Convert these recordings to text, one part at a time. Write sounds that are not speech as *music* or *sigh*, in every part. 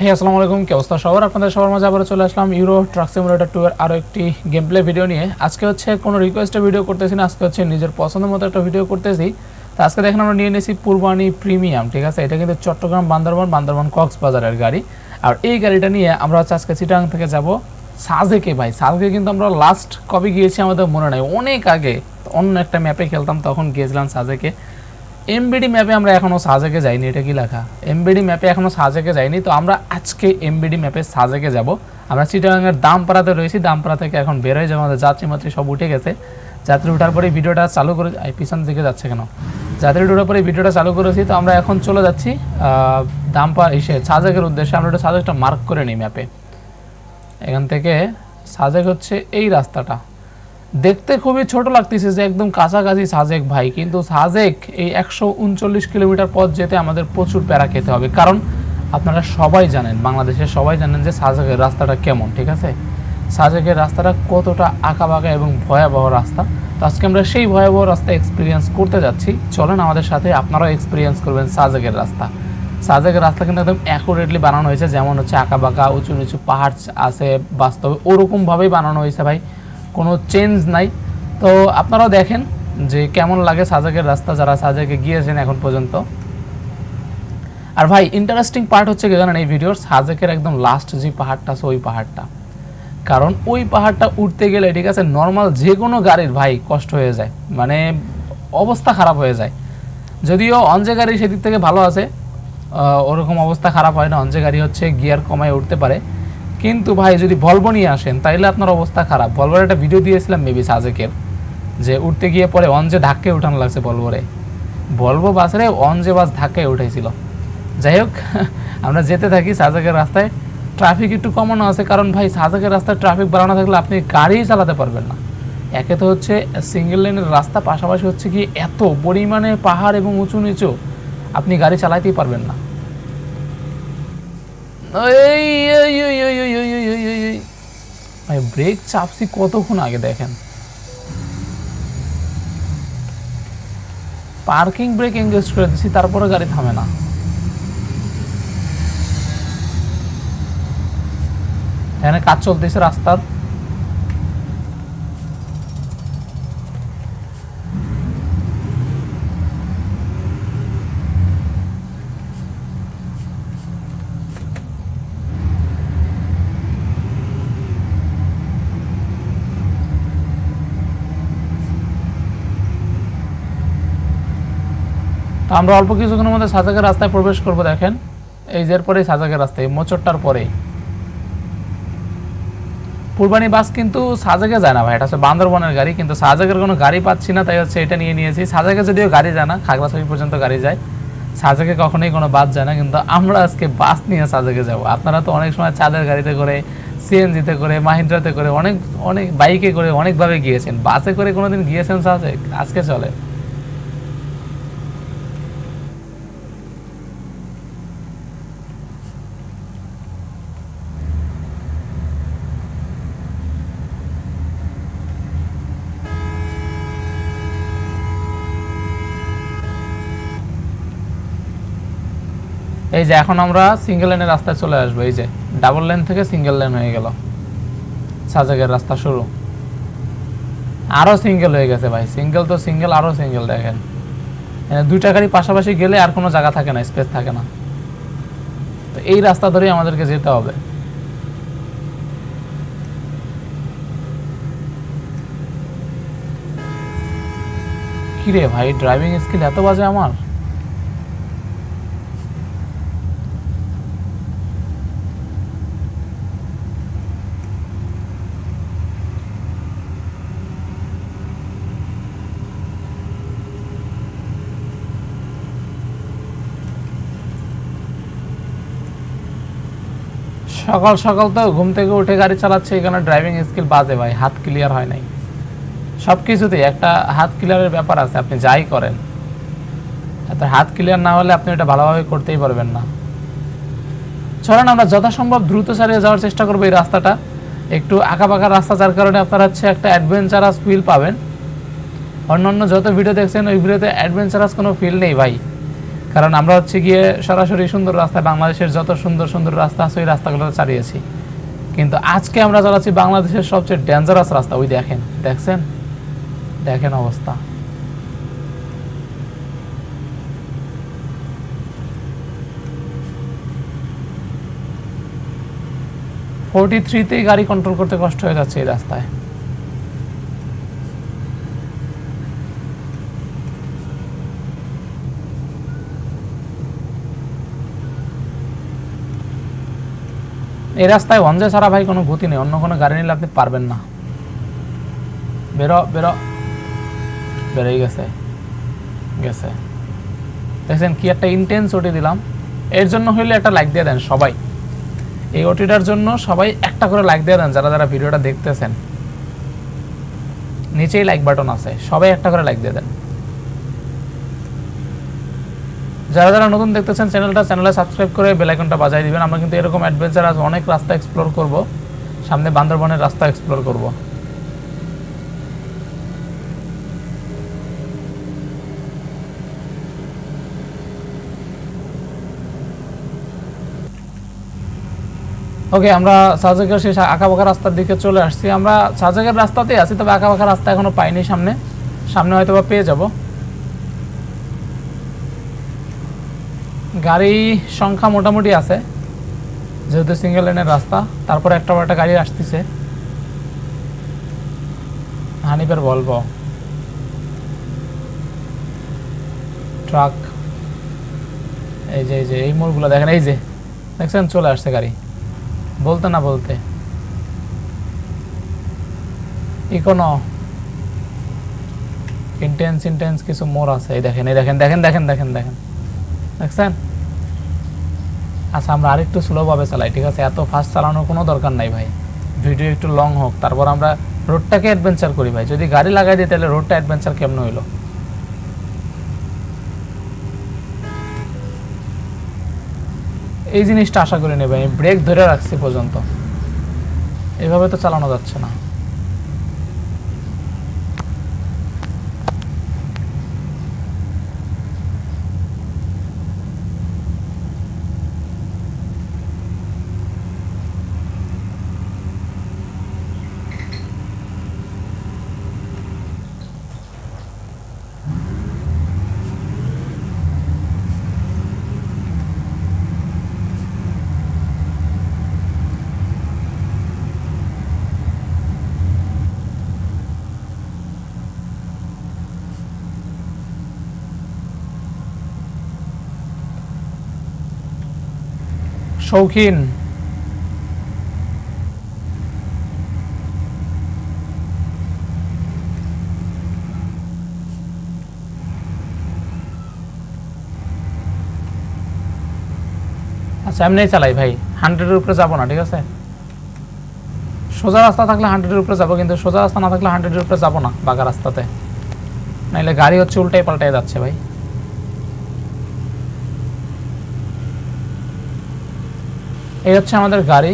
হ্যাঁ আসসালামু আলাইকুম কি অবস্থা? সবার, আপনাদের সবার মাঝে আবার চলে আসলাম ইউরো ট্রাক সিমুলেটার টু এর আরও একটি গেম প্লে ভিডিও নিয়ে। আজকে হচ্ছে কোনো রিকোয়েস্টে ভিডিও করতেছি না, আজকে হচ্ছে নিজের পছন্দের মতো একটা ভিডিও করতেছি। তো আজকে দেখেন আমরা নিয়ে নিয়েছি পূর্বাণী প্রিমিয়াম ঠিক আছে? এটা কিন্তু চট্টগ্রাম বান্দরবান বান্দরবান কক্সবাজারের গাড়ি। আর এই গাড়িটা নিয়ে আমরা হচ্ছে আজকে চিটাং থেকে যাব সাজেকে ভাই। সাজেকে কিন্তু আমরা লাস্ট কবে গিয়েছি আমাদের মনে নাই। অনেক আগে, অন্য একটা ম্যাপে খেলতাম, তখন গিয়েছিলাম সাজেকে এমবিডি ম্যাপে আমরা এখনও সাজেকে যাইনি, এটা কি লেখা? এমবিডি ম্যাপে এখনও সাজেকে যাইনি, তো আমরা আজকে এমবিডি ম্যাপে সাজেকে যাব। আমরা চিটাগাঙ্গের দামপাড়াতে রয়েছি, দামপাড়া থেকে এখন বের হয়ে যাব, আমাদের যাত্রী মাত্রী সব উঠে গেছে। যাত্রী উঠার পরে ভিডিওটা চালু করে, এই পিছন দিকে যাচ্ছে কেন? যাত্রী উঠার পরে ভিডিওটা চালু করেছি, তো আমরা এখন চলে যাচ্ছি দামপাড়া এসে সাজেকের উদ্দেশ্যে আমরা ওটা সাজেকটা মার্ক করে নিই ম্যাপে এখান থেকে সাজেক হচ্ছে এই রাস্তাটা। দেখতে খুবই ছোট লাগতেছে যে একদম কাছাকাছি সাজেক ভাই, কিন্তু সাজেক এই একশো উনচল্লিশ কিলোমিটার পথ যেতে আমাদের প্রচুর প্যারা খেতে হবে। কারণ আপনারা সবাই জানেন, বাংলাদেশের সবাই জানেন যে সাজেকের রাস্তাটা কেমন, ঠিক আছে? সাজেকের রাস্তাটা কতটা আঁকাবাঁকা এবং ভয়াবহ রাস্তা। তো আজকে আমরা সেই ভয়াবহ রাস্তা এক্সপিরিয়েন্স করতে যাচ্ছি। চলেন আমাদের সাথে, আপনারাও এক্সপিরিয়েন্স করবেন সাজেকের রাস্তা। সাজেকের রাস্তা কিন্তু একদম অ্যাকুরেটলি বানানো হয়েছে, যেমন হচ্ছে আঁকা বাঁকা উঁচু নিচু পাহাড় আছে, বাস্তবে ওরকমভাবেই বানানো হয়েছে ভাই। কোনো চেঞ্জ নাই। তো আপনারাও দেখেন যে কেমন লাগে সাজেকের রাস্তা, যারা সাজেকে গিয়েছেন এখন পর্যন্ত। আর ভাই ইন্টারেস্টিং পার্ট হচ্ছে কি জানেন এই ভিডিওর সাজেকের একদম লাস্ট যে পাহাড়টা আছে, ওই পাহাড়টা। কারণ ওই পাহাড়টা উঠতে গেলে, ঠিক আছে নর্মাল যে কোনো গাড়ির ভাই কষ্ট হয়ে যায়। মানে অবস্থা খারাপ হয়ে যায়। যদিও অঞ্জে গাড়ি সেদিক থেকে ভালো আছে ওরকম অবস্থা খারাপ হয় না। অঞ্জে গাড়ি হচ্ছে গিয়ার কমায় উঠতে পারে। কিন্তু ভাই, যদি ভলভো নিয়ে আসেন, তাইলে আপনার অবস্থা খারাপ। ভলভোর একটা ভিডিও দিয়েছিলাম মেবি সাজেকের, যে উঠতে গিয়ে পরে অঞ্জে ধাক্কে উঠানো লাগছে ভলভোরে ভলভো বাসরে অঞ্জে বাস ধাক্কায় উঠেছিল। যাই হোক, আমরা যেতে থাকি সাজেকের রাস্তায়। ট্রাফিক একটু কমানো আছে, কারণ ভাই, সাজেকের রাস্তায় ট্রাফিক বাড়ানো থাকলে আপনি গাড়িই চালাতে পারবেন না। একে তো হচ্ছে সিঙ্গেল লেনের রাস্তা, পাশাপাশি হচ্ছে কি এত পরিমাণে পাহাড় এবং উঁচু নিচু, আপনি গাড়ি চালাতেই পারবেন না। ভাই ব্রেক চাপছি কতক্ষণ আগে দেখেন পার্কিং ব্রেক এঙ্গেজ করে দিচ্ছি তারপরে গাড়ি থামে না এখানে কাজ চলতেছে রাস্তার আমরা অল্প কিছুক্ষণের মধ্যে সাজাকের রাস্তায় প্রবেশ করব, দেখেন। এই যে পরেই সাজাকের রাস্তায় মোচরটার পরেই। পূর্বানি বাস কিন্তু সাজাকে যায় না ভাই, এটা হচ্ছে বান্দরবনের গাড়ি, কিন্তু সাজাকের কোনো গাড়ি পাচ্ছি না, তাই হচ্ছে এটা নিয়ে নিয়েছি। সাজাকে যদিও গাড়ি যায় না, খাগড়াছড়ি পর্যন্ত গাড়ি যায়। সাজাকে কখনোই কোনো বাস যায় না, কিন্তু আমরা আজকে বাস নিয়ে সাজাকে যাব। আপনারা তো অনেক সময় চাঁদের গাড়িতে করে, সিএনজিতে করে, মাহিন্দ্রাতে করে, অনেক অনেক বাইকে করে অনেকভাবে গিয়েছেন। বাসে করে কোনোদিন গিয়েছেন সাজেক আজকে চলে। এই যে এখন আমরা সিঙ্গেল লেনের রাস্তায় চলে আসব, এই যে ডাবল লেন থেকে সিঙ্গেল লেন হয়ে গেল। সাজেকের রাস্তা শুরু। আরও সিঙ্গেল হয়ে গেছে ভাই সিঙ্গেল তো সিঙ্গেল আরও সিঙ্গেল দেখেন। দুইটা গাড়ি পাশাপাশি গেলে আর কোনো জায়গা থাকে না স্পেস থাকে না। তো এই রাস্তা ধরেই আমাদেরকে যেতে হবে। কিরে ভাই ড্রাইভিং স্কিল এত বাজে আমার? সকাল সকাল তো ঘুম থেকে উঠে গাড়ি চালাচ্ছে এখানে ড্রাইভিং স্কিল বাজে ভাই, হাত ক্লিয়ার হয় নাই। সব কিছুতেই একটা হাত ক্লিয়ারের ব্যাপার আছে, আপনি যাই করেন। এত হাত ক্লিয়ার না হলে আপনি এটা ভালোভাবে করতেই পারবেন না। চলেন, আমরা যথাসম্ভব দ্রুত চালিয়ে যাওয়ার চেষ্টা করব এই রাস্তাটা। একটু আঁকাবাঁকা রাস্তা, যার কারণে আপনারা হচ্ছে একটা অ্যাডভেঞ্চারাস ফিল পাবেন। অন্যান্য যত ভিডিও দেখছেন, ওই ভিডিওতে অ্যাডভেঞ্চারাস কোনো ফিল নেই ভাই। কারণ আমরা হচ্ছে গিয়ে সরাসরি সুন্দর রাস্তায় বাংলাদেশের যত সুন্দর সুন্দর রাস্তা আছে ওই রাস্তাগুলোতে চালিয়েছি। কিন্তু আজকে আমরা চালাচ্ছি বাংলাদেশের সবচেয়ে ডেঞ্জারাস রাস্তা, ওই দেখেন, দেখছেন? দেখেন অবস্থা। ফোরটি থ্রিতেই গাড়ি কন্ট্রোল করতে কষ্ট হয়ে যাচ্ছে এই রাস্তায়। এই রাস্তায় ওয়ানজে ছাড়া ভাই কোনো গতি নেই, অন্য কোনো গাড়ি নিলে আপনি পারবেন না। বেরো বেরো। বেরোই গেছে গেছে। দেখছেন কি একটা ইন্টেন্স ওটি দিলাম। এর জন্য হইলে একটা লাইক দিয়ে দেন সবাই। এই ওটিটার জন্য সবাই একটা করে লাইক দিয়ে দেন, যারা যারা ভিডিওটা দেখতেছেন। নিচেই লাইক বাটন আছে, সবাই একটা করে লাইক দিয়ে দেন। যারা যারা নতুন দেখতেছেন চ্যানেলটা চ্যানেলে সাবস্ক্রাইব করে বেল আইকনটা বাজাই দিবেন। আমরা কিন্তু এরকম অ্যাডভেঞ্চার আজ অনেক রাস্তা এক্সপ্লোর করব। সামনে বান্দরবনের রাস্তা এক্সপ্লোর করব। ওকে আমরা সাজেকের শেষ আঁকাবাঁকা রাস্তার দিকে চলে আসছি। আমরা সাজেকের রাস্তাতেই আছি, তবে আঁকাবাঁকা রাস্তা এখনও পাইনি সামনে। সামনে হয়তো বা পেয়ে যাব। গাড়ি সংখ্যা মোটামুটি আছে, যেহেতু সিঙ্গেল লেনের রাস্তা, তারপর একটা একটা গাড়ি আসতেছে। হানিপের বলব ট্রাক এই যে এই যে, এই মোড়গুলো দেখেন, এই যে, দেখছেন? চলে আসছে গাড়ি। বলতে না বলতে। ইকোনো। ইন্টেন্স ইন্টেন্স কিছু মোড় আছে। এই দেখেন এই দেখেন দেখেন দেখেন দেখেন দেখেন। দেখছেন? আচ্ছা আমরা আরেকটু স্লোভাবে চালাই, ঠিক আছে? এত ফাস্ট চালানোর কোনো দরকার নাই ভাই। ভিডিও একটু লং হোক, তারপর আমরা রোডটাকে অ্যাডভেঞ্চার করি ভাই। যদি গাড়ি লাগাই দিই, তাহলে রোডটা অ্যাডভেঞ্চার কেমন হইল? এই জিনিসটা আশা করি নেবে আমি ব্রেক ধরে রাখছি পর্যন্ত। এভাবে তো চালানো যাচ্ছে না। শৌখিন। আচ্ছা এমনি চালাই ভাই। হান্ড্রেডের উপরে যাব না, ঠিক আছে? সোজা রাস্তা থাকলে হান্ড্রেডের উপরে যাব, কিন্তু সোজা রাস্তা না থাকলে হান্ড্রেডের উপরে যাব না বাঁকা রাস্তাতে। নাইলে গাড়ি হচ্ছে উল্টাই পাল্টাই যাচ্ছে ভাই। এই হচ্ছে আমাদের গাড়ি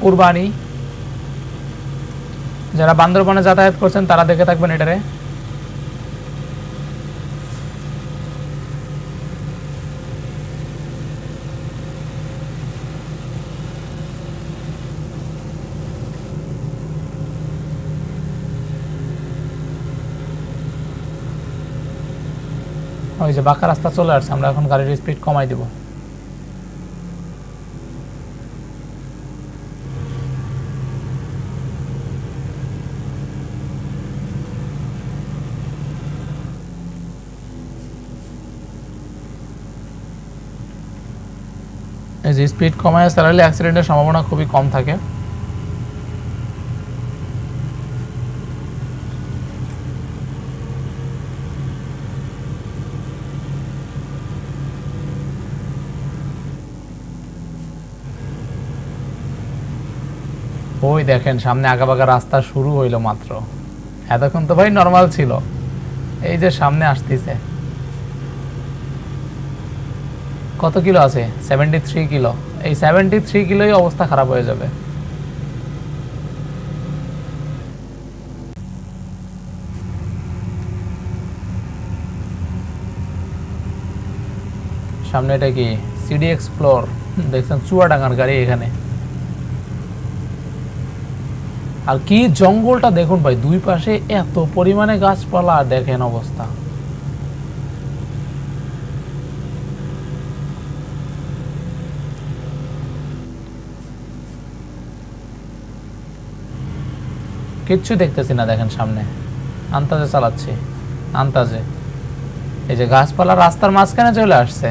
পূর্বাণী যারা বান্দরবনে যাতায়াত করছেন, তারা দেখে থাকবেন এটারে। ওই যে বাঁকা রাস্তা চলে আসছে, আমরা এখন গাড়ির স্পিড কমাই দিব। যে স্পিড কমায় চালালে অ্যাক্সিডেন্টের সম্ভাবনা খুবই কম থাকে। ওই দেখেন, সামনে আঁকাবাঁকা রাস্তা শুরু হইল মাত্র। এতক্ষণ তো ভাই নর্মাল ছিল। এই যে সামনে আসতেছে। কত কিলো আছে? Seventy three kilo. এই সেভেন্টি থ্রি কিলোই অবস্থা খারাপ হয়ে যাবে। সামনে এটা কি? সিডি এক্সপ্লোর দেখছেন, চুয়াডাঙ্গার গাড়ি এখানে। আর কি জঙ্গলটা দেখুন ভাই, দুই পাশে এত পরিমাণে গাছপালা, দেখেন অবস্থা। কিচ্ছু দেখতেছি না, দেখেন সামনে। আন্তাজে চালাচ্ছি আন্তাজে এই যে গাছপালা রাস্তার মাঝখানে চলে আসছে।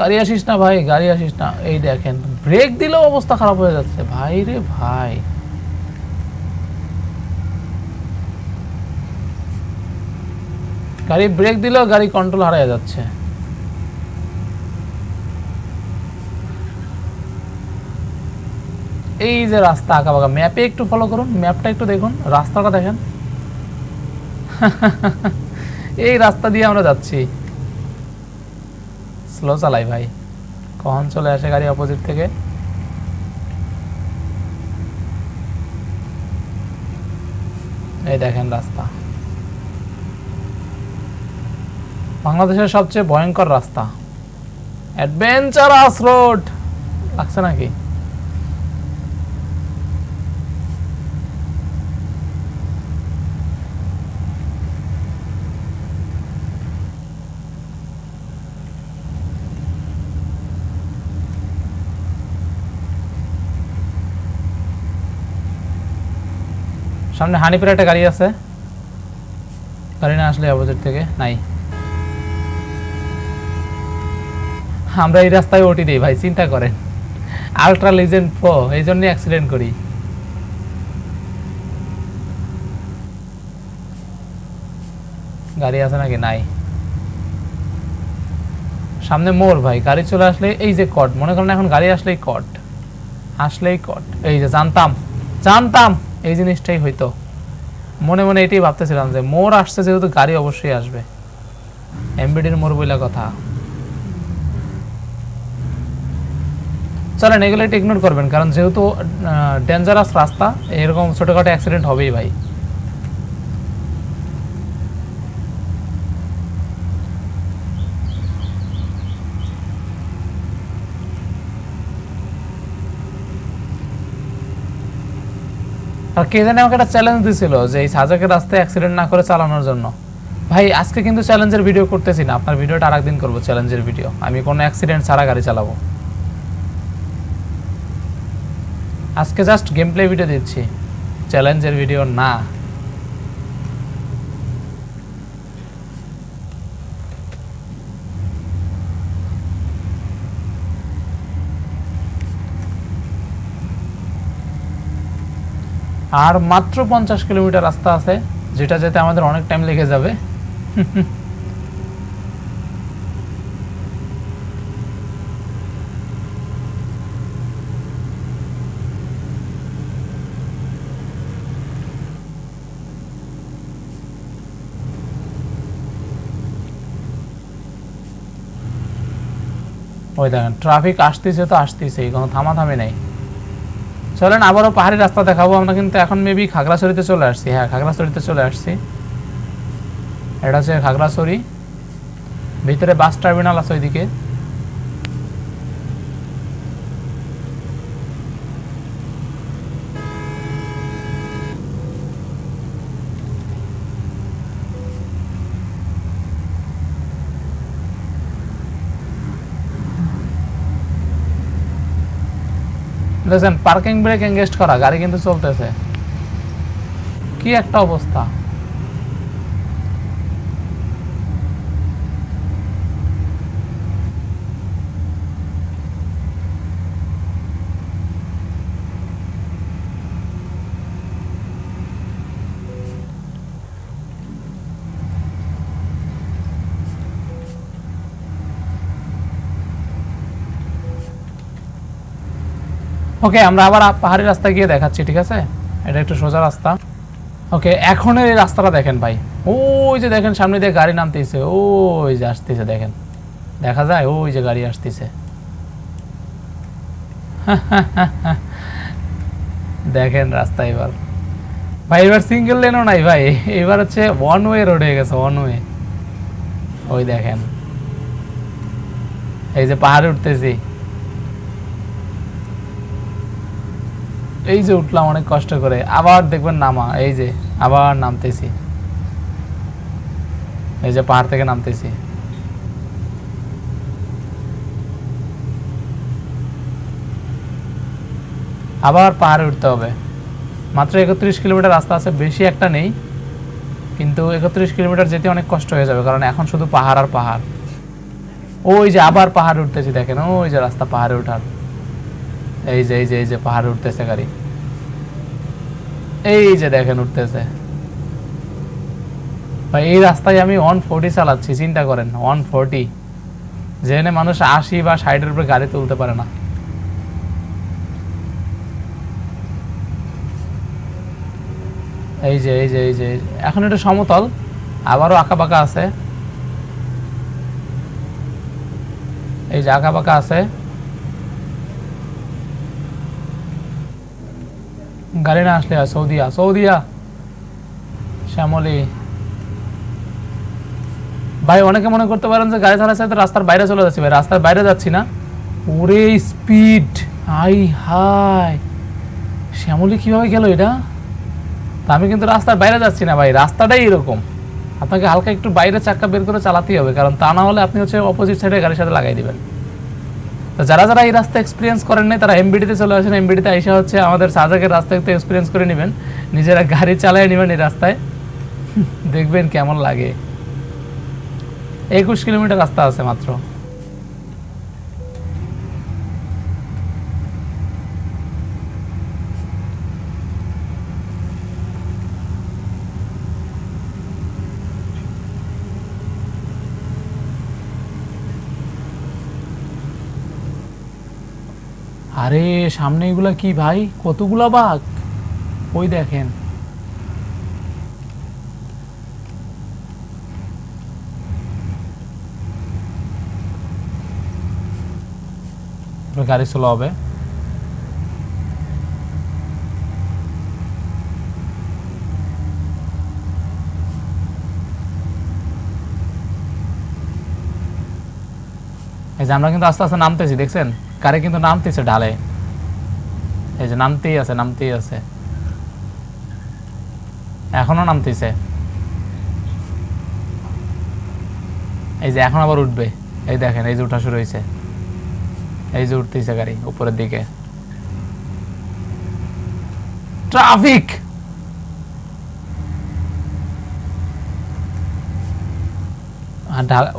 গাড়ি আসিস না ভাই, গাড়ি আসিস না। এই দেখেন ব্রেক দিলেও অবস্থা খারাপ হয়ে যাচ্ছে। ভাই রে ভাই। গাড়ি ব্রেক দিলেও গাড়ি কন্ট্রোল হারিয়ে যাচ্ছে। এই যে রাস্তা আঁকা বাঁকা ম্যাপে একটু ফলো করুন ম্যাপটা একটু দেখুন, রাস্তাটা দেখেন। *laughs* এই রাস্তা দিয়ে আমরা যাচ্ছি। স্লো চালাই ভাই। কখন চলে আসে গাড়ি অপোজিট থেকে? এই দেখেন রাস্তা। বাংলাদেশের সবচেয়ে ভয়ঙ্কর রাস্তা। অ্যাডভেঞ্চারাস রোড লাগছে নাকি? সামনে হানিপুরে একটা গাড়ি আছে। গাড়ি না আসলে অপোজিট থেকে নাই। আমরা এই রাস্তায় ওটি দিই ভাই, চিন্তা করেন। আলট্রা লিজেন্ড প্রো এই জন্যই অ্যাক্সিডেন্ট করি। গাড়ি আছে নাকি? নাই। সামনে মোড় ভাই, গাড়ি চলে আসলে এই যে কট মনে করেন এখন গাড়ি আসলেই কট আসলেই কট এই যে জানতাম জানতাম। এই জিনিসটাই হইতো। মনে মনে এটাই ভাবতেছিলাম যে মোর আসছে যেহেতু গাড়ি অবশ্যই আসবে। এমবিডির মোর বইলা কথা। চলেন, এগুলো একটু ইগনোর করবেন, কারণ যেহেতু ডেঞ্জারাস রাস্তা, এরকম ছোটোখাটো অ্যাক্সিডেন্ট হবেই ভাই। কে জানে আমাকে একটা চ্যালেঞ্জ দিছিল যে এই সাজাকে রাস্তায় অ্যাক্সিডেন্ট না করে চালানোর জন্য। ভাই, আজকে কিন্তু চ্যালেঞ্জের ভিডিও করতেছি না। আপনার ভিডিওটা আরেকদিন করব চ্যালেঞ্জের ভিডিও আমি কোনো অ্যাক্সিডেন্ট ছাড়া গাড়ি চালাবো। আজকে জাস্ট গেম প্লে ভিডিও দিচ্ছি। চ্যালেঞ্জের ভিডিও না। আর মাত্র পঞ্চাশ কিলোমিটার রাস্তা আছে, যেটা যেতে আমাদের অনেক টাইম লেগে যাবে। ওই দেখেন ট্রাফিক আসতেছে তো আসতেছেই, কোনো থামাথামি নেই। চলেন, আবারও পাহাড়ি রাস্তা দেখাবো। আমরা কিন্তু এখন মেবি খাগড়াছড়িতে চলে আসছি। হ্যাঁ খাগড়াছড়িতে চলে আসছি। এটা হচ্ছে খাগড়াছড়ি। ভিতরে বাস টার্মিনাল আছে ওইদিকে। দেখছেন পার্কিং ব্রেক এঙ্গেজ করা গাড়ি কিন্তু চলতেছে। কি একটা অবস্থা। ওকে আমরা আবার পাহাড়ি রাস্তা গিয়ে দেখাচ্ছি, ঠিক আছে? এটা একটু সোজা রাস্তা। ওকে এখন এই রাস্তাটা দেখেন ভাই। ওই যে দেখেন, সামনে দিয়ে গাড়ি নামতেছে। ওই যে আসতেছে, দেখেন। দেখা যায়? ওই যে গাড়ি আসতেছে। *laughs* দেখেন রাস্তা এবার। ভাই, এবার সিঙ্গেল লেনও নাই ভাই। এবার হচ্ছে ওয়ান ওয়ে রোড হয়ে গেছে ওয়ান ওয়ে ওই দেখেন। এই যে পাহাড়ে উঠতেছি। এই যে উঠলাম, অনেক কষ্ট করে। আবার দেখবেন নামা, এই যে, আবার নামতেছি। এই যে পাহাড় থেকে নামতেছি। আবার পাহাড়ে উঠতে হবে। মাত্র একত্রিশ কিলোমিটার রাস্তা আছে, বেশি একটা নেই। কিন্তু একত্রিশ কিলোমিটার যেতে অনেক কষ্ট হয়ে যাবে, কারণ এখন শুধু পাহাড় আর পাহাড়। ওই যে আবার পাহাড়ে উঠতেছি, দেখেন, ওই যে রাস্তা পাহাড়ে ওঠার। এই যে এই যে এই যে, পাহাড়ে উঠতেছে গাড়ি। এই যে দেখেন উঠতেছে। ভাই, এই রাস্তায় আমি ওয়ান ফোর্টি চালাচ্ছি, চিন্তা করেন ওয়ান ফোর্টি যেখানে মানুষ আশি বা ষাটের উপরে গাড়ি তুলতে পারে না। এই যে এই যে এই যে এখন এটা সমতল, আবারও আঁকা বাঁকা আছে। এই যে আঁকা বাঁকা আছে। গাড়ি না আসলে সৌদিয়া সৌদিয়া। শ্যামলি। ভাই, অনেকে মনে করতে পারেন যে গাড়ি চালাচ্ছে তো রাস্তার বাইরে চলে যাচ্ছি। ভাই, রাস্তার বাইরে যাচ্ছি না। ওরে স্পিড হাই হাই শ্যামলি কীভাবে গেল এটা? তা আমি কিন্তু রাস্তার বাইরে যাচ্ছি না ভাই, রাস্তাটাই এরকম। আপনাকে হালকা একটু বাইরে চাক্কা বের করে চালাতেই হবে, কারণ তা না হলে আপনি হচ্ছে অপোজিট সাইডে গাড়ির সাথে লাগাই দিবেন। তো যারা যারা এই রাস্তা এক্সপিরিয়েন্স করেন নাই, তারা এমবিডিতে চলে আসেন। এমবিডিতে আইসা হচ্ছে আমাদের সাজাকের রাস্তা একটু এক্সপিরিয়েন্স করে নেবেন। নিজেরা গাড়ি চালায় নেবেন এই রাস্তায়। দেখবেন কেমন লাগে। একুশ কিলোমিটার রাস্তা আছে মাত্র। আরে, সামনে এগুলা কি ভাই? কতগুলা বাঘ? ওই দেখেন। গাড়ি স্লো হবে। এই যে আমরা কিন্তু আস্তে আস্তে নামতেছি, দেখছেন? গাড়ি কিন্তু নামতেছে ঢালে এই যে নামতেই আছে নামতেই আছে। এখনও নামতেছে। এই যে এখন আবার উঠবে। এই দেখেন, এই যে উঠা শুরু হয়েছে এই যে উঠতেছে গাড়ি উপরের দিকে। ট্রাফিক!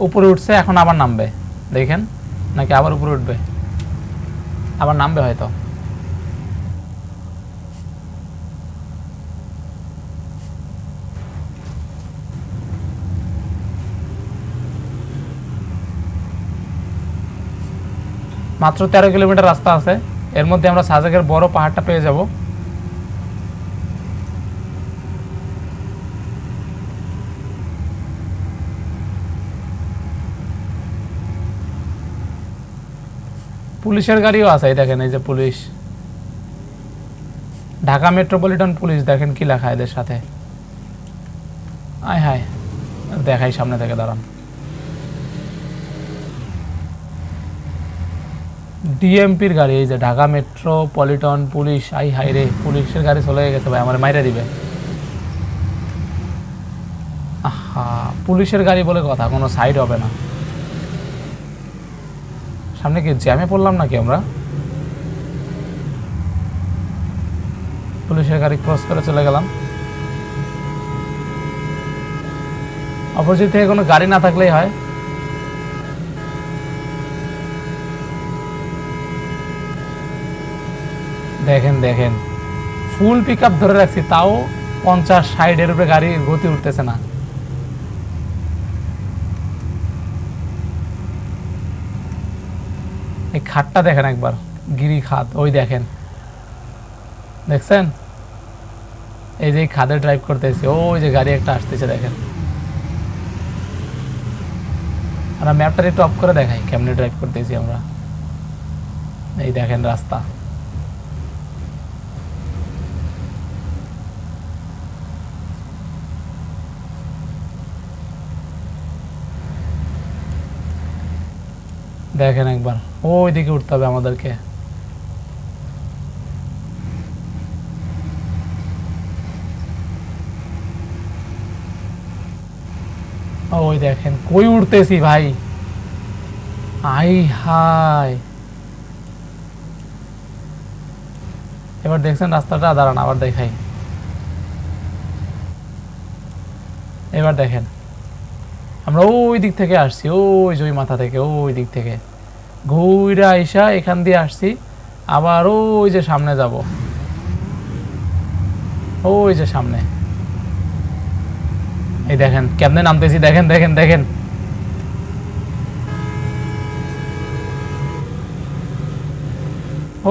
উপরে উঠছে, এখন আবার নামবে। দেখেন, নাকি আবার উপরে উঠবে? আবার নামবে হয়তো। মাত্র তেরো কিলোমিটার রাস্তা আছে। এর মধ্যে আমরা সাজেকের বড় পাহাড়টা পেয়ে যাব। পুলিশের গাড়িও আছে দেখেন এই যে পুলিশ। ঢাকা মেট্রোপলিটন পুলিশ, দেখেন কি লেখা এদের সাথে। আয় হায়, দেখাই সামনে থেকে, দাঁড়ান। ডিএমপির গাড়ি, এই যে ঢাকা মেট্রোপলিটন পুলিশ আই হাই রে, পুলিশের গাড়ি চলে গেছে ভাই, আমার মাইরে দিবে। আহা, পুলিশের গাড়ি বলে কথা, কোনো সাইড হবে না। সামনে কি জ্যামে পড়লাম নাকি আমরা? পুলিশের গাড়ি ক্রস করে চলে গেলাম। অপোজিট থেকে কোনো গাড়ি না থাকলেই হয়। দেখেন দেখেন। ফুল পিক ধরে রাখছি, তাও পঞ্চাশ ষাটের উপরে গাড়ির গতি উঠতেছে না। খাটটা দেখেন একবার, গিরি খাদ ওই দেখেন। দেখছেন? এই যে খাদে ড্রাইভ করতেছি, ওই যে গাড়ি একটা আসতেছে দেখেন। আমরা ম্যাপটা একটু অফ করে দেখাই, কেমনে ড্রাইভ করতেছি আমরা। এই দেখেন রাস্তা। দেখেন একবার। ওই দিকে উঠতে হবে আমাদেরকে। ওই দেখেন, কই উঠতেছি ভাই? আই হাই এবার দেখছেন রাস্তাটা, দাঁড়ান আবার দেখাই। এবার দেখেন। আমরা ওই দিক থেকে আসছি, ওই যে ওই মাথা থেকে, ওই দিক থেকে। ঘুরে আইসা এখান দিয়ে আসছি, আবার ওই যে সামনে যাব। ওই যে সামনে। এই দেখেন, কেমনে নামতেছি, দেখেন দেখেন দেখেন।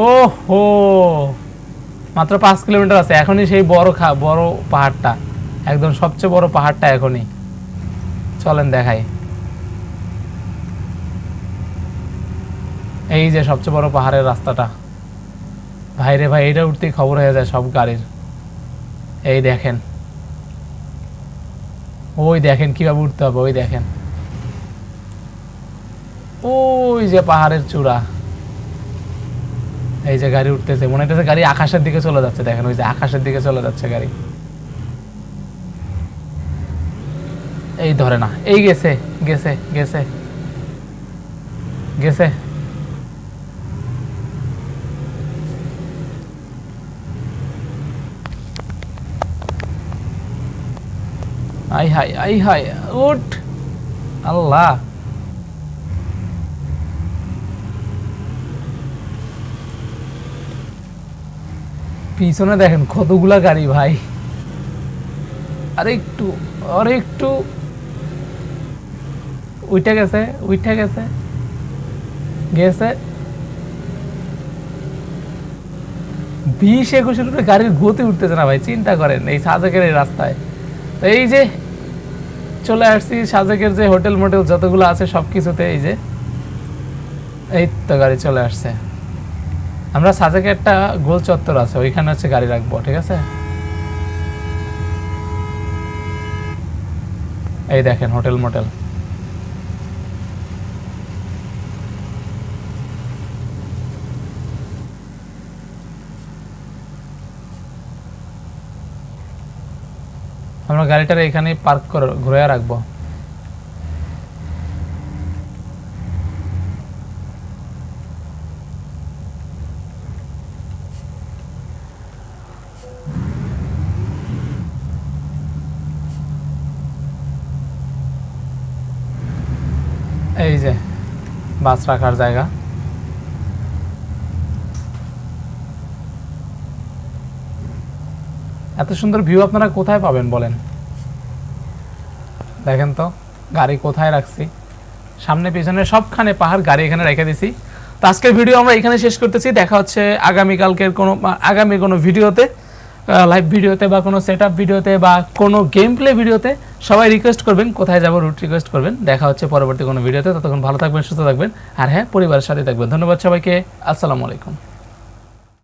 ও হো মাত্র পাঁচ কিলোমিটার আছে, এখনই সেই বড় খা, বড় পাহাড়টা। একদম সবচেয়ে বড় পাহাড়টা এখনই। চলেন দেখাই। এই যে সবচেয়ে বড় পাহাড়ের রাস্তাটা। ভাই রে ভাই এটা উঠতেই খবর হয়ে যায় সব গাড়ির। এই দেখেন। ওই দেখেন, কীভাবে উঠতে হবে, ওই দেখেন। ওই যে পাহাড়ের চূড়া। এই যে গাড়ি উঠতেছে, মনে হচ্ছে গাড়ি আকাশের দিকে চলে যাচ্ছে, দেখেন, ওই যে আকাশের দিকে চলে যাচ্ছে গাড়ি। এই ধরে না, এই গেছে গেছে গেছে গেছে। আই হাই আই হাই উঠ। আল্লাহ। পিছনে দেখেন কতগুলা গাড়ি ভাই। আরে একটু আরে একটু উইটা গেছে উইটা গেছে গেছে। বিশ একুশের উপরে গাড়ির গতি উঠতেছে না ভাই, চিন্তা করেন এই সাজেকের এই রাস্তায়। তো এই যে চলে আসছি সাজেকের যে হোটেল মোটেল যতগুলো আছে সব কিছুতে এই যে, এই তো গাড়ি চলে আসছে। আমরা সাজেকে একটা গোল চত্বর আছে, ওইখানে হচ্ছে গাড়ি রাখব, ঠিক আছে? এই দেখেন হোটেল মোটেল। আমরা গাড়িটার এখানে পার্ক করে ঘুরে রাখব। এই যে বাস রাখার জায়গা। এত সুন্দর ভিউ আপনারা কোথায় পাবেন বলেন? দেখেন তো, গাড়ি কোথায় রাখছি? সামনে পিছনে সবখানে পাহাড় গাড়ি এখানে রেখে দিছি। তো আজকের ভিডিও আমরা এখানে শেষ করতেছি। দেখা হচ্ছে আগামীকালকের কোনো, আগামী কোনো ভিডিওতে লাইভ ভিডিওতে বা কোনো সেট ভিডিওতে বা কোনো গেম প্লে ভিডিওতে সবাই রিকোয়েস্ট করবেন, কোথায় যাব রুট রিকোয়েস্ট করবেন। দেখা হচ্ছে পরবর্তী কোনো ভিডিওতে ততক্ষণ ভালো থাকবেন, সুস্থ থাকবেন। আর হ্যাঁ পরিবারের সাথে থাকবেন। ধন্যবাদ সবাইকে। আসসালামু আলাইকুম।